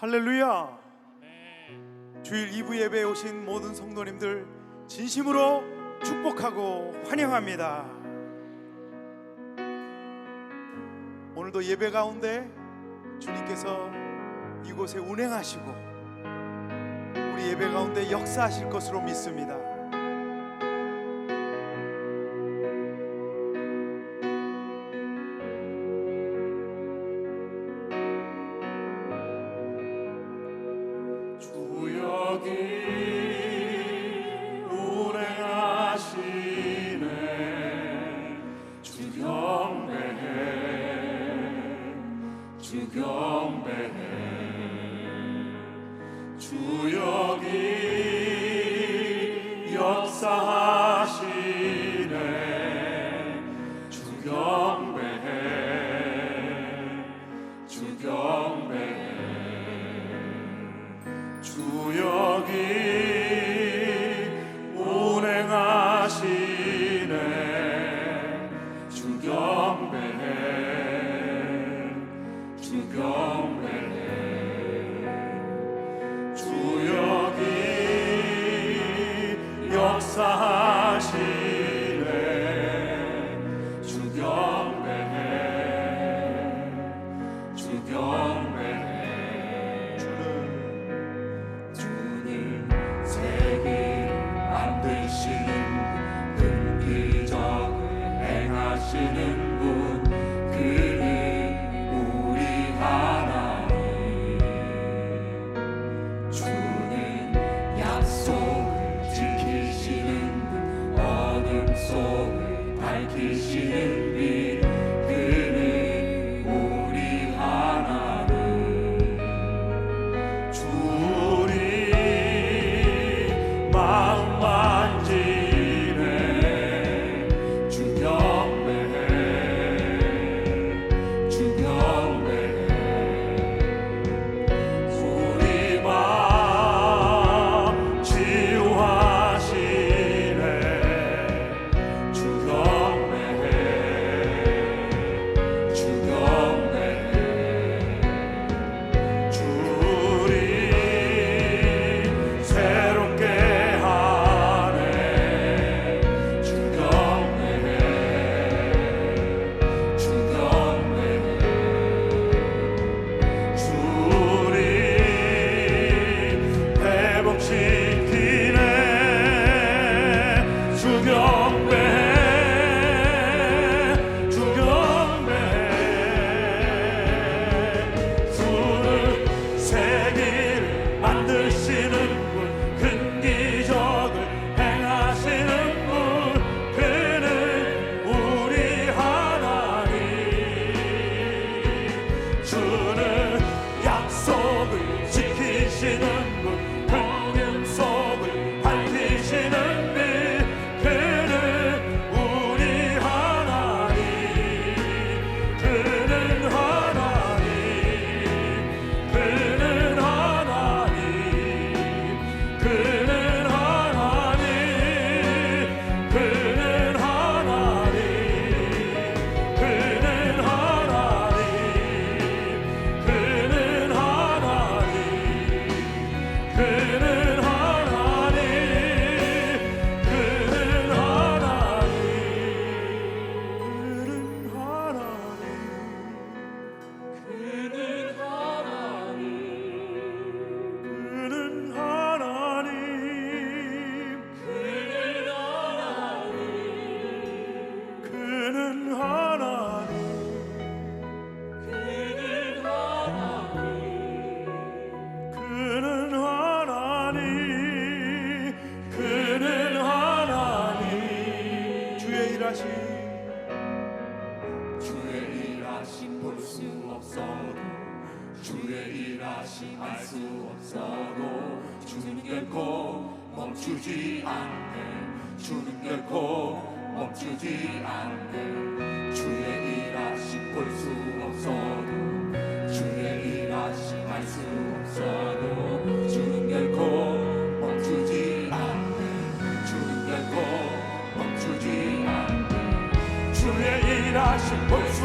할렐루야. 주일 2부 예배에 오신 모든 성도님들 진심으로 축복하고 환영합니다. 오늘도 예배 가운데 주님께서 이곳에 운행하시고 우리 예배 가운데 역사하실 것으로 믿습니다. You. true. 주는 결코 멈추지 않네. 주의 일하심 볼 수 없어도 주의 일하심 알 수 없어도 주는 결코 멈추지 않네. 주는 결코 멈추지 않네. 주의 일하심 볼수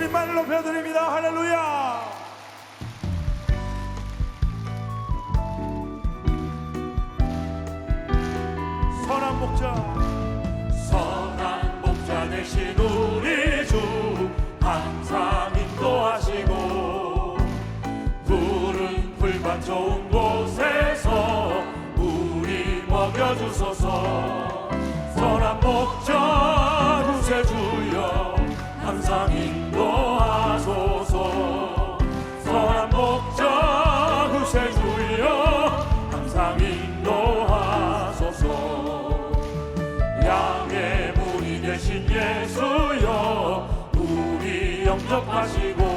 주님 말로 배드립니다. 할렐루야. 대접하시고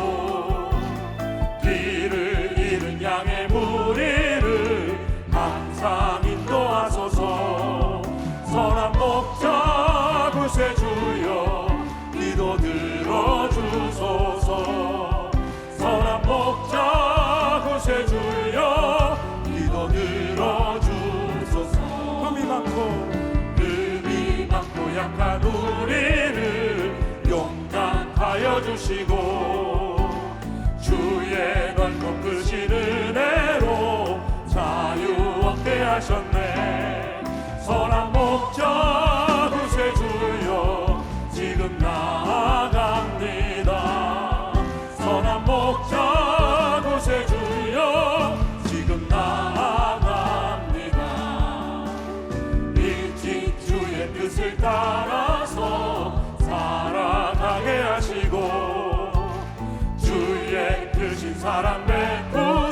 하셨네. 선한 목자 구세주여. 지금 나아갑니다. 선한 목자 구세주여. 지금 나아갑니다. 일찍 주의 뜻을 따라서 살아가게 하시고 주의 뜻인 사람 맺고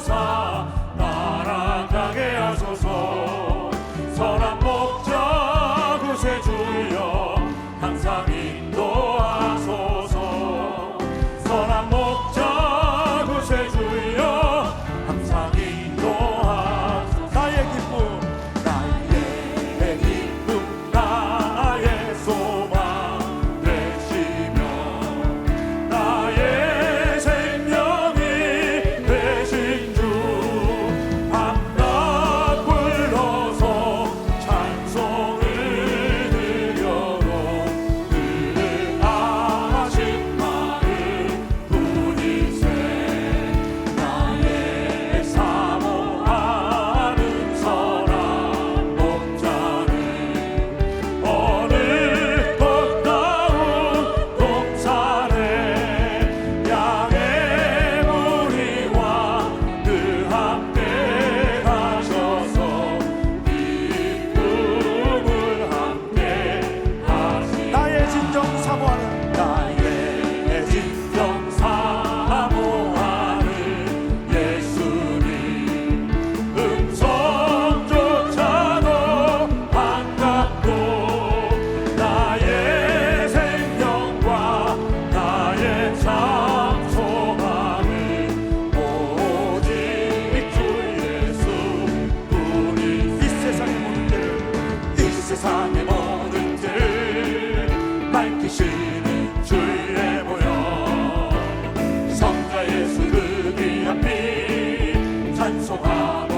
찬송하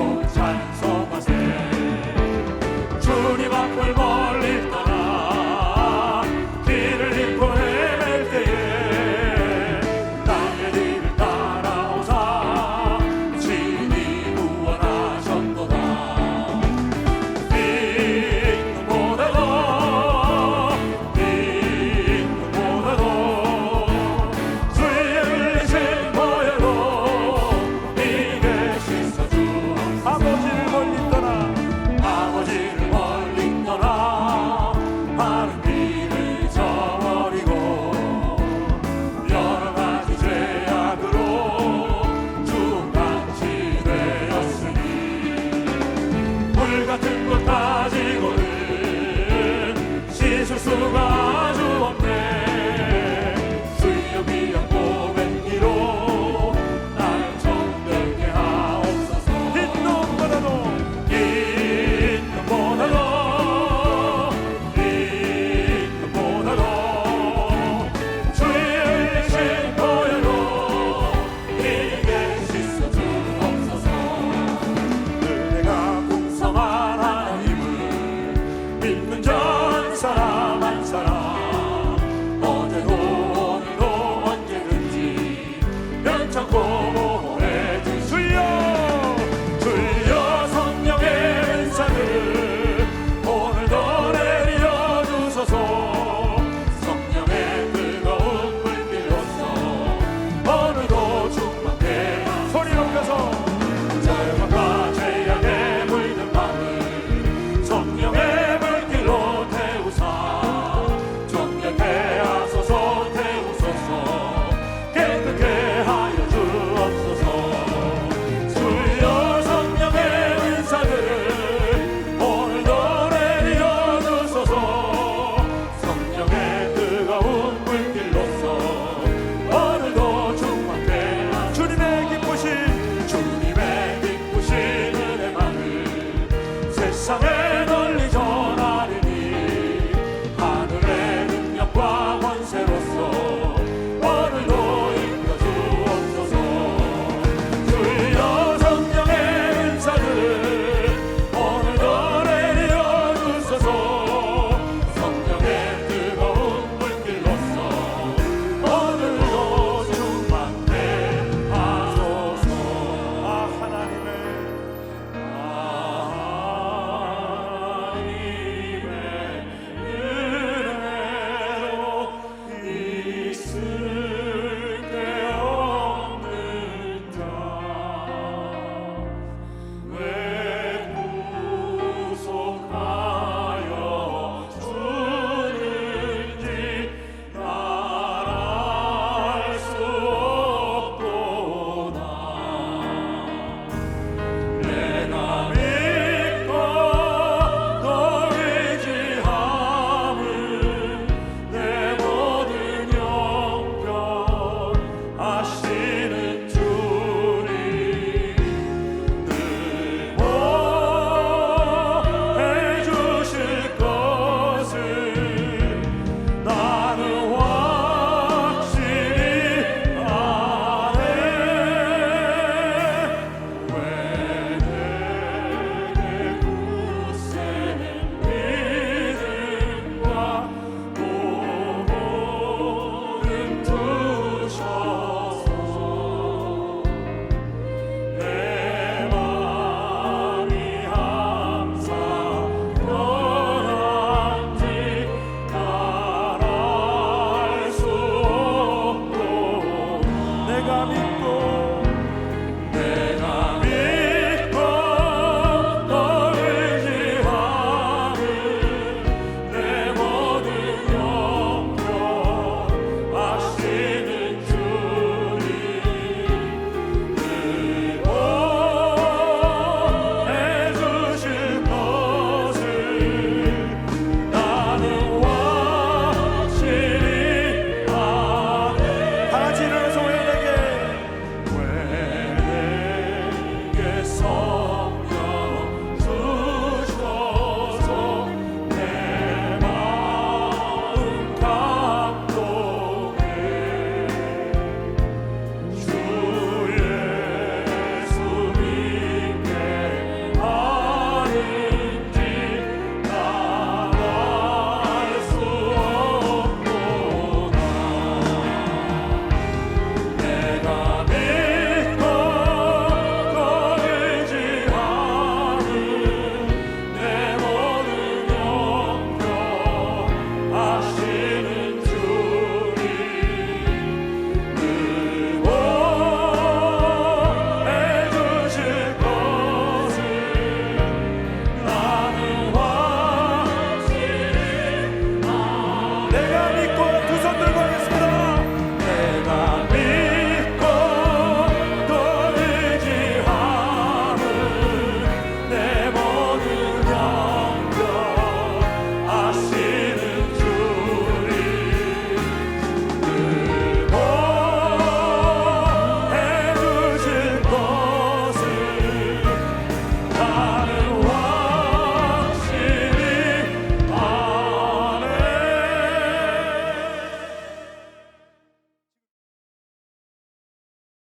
감사합니다.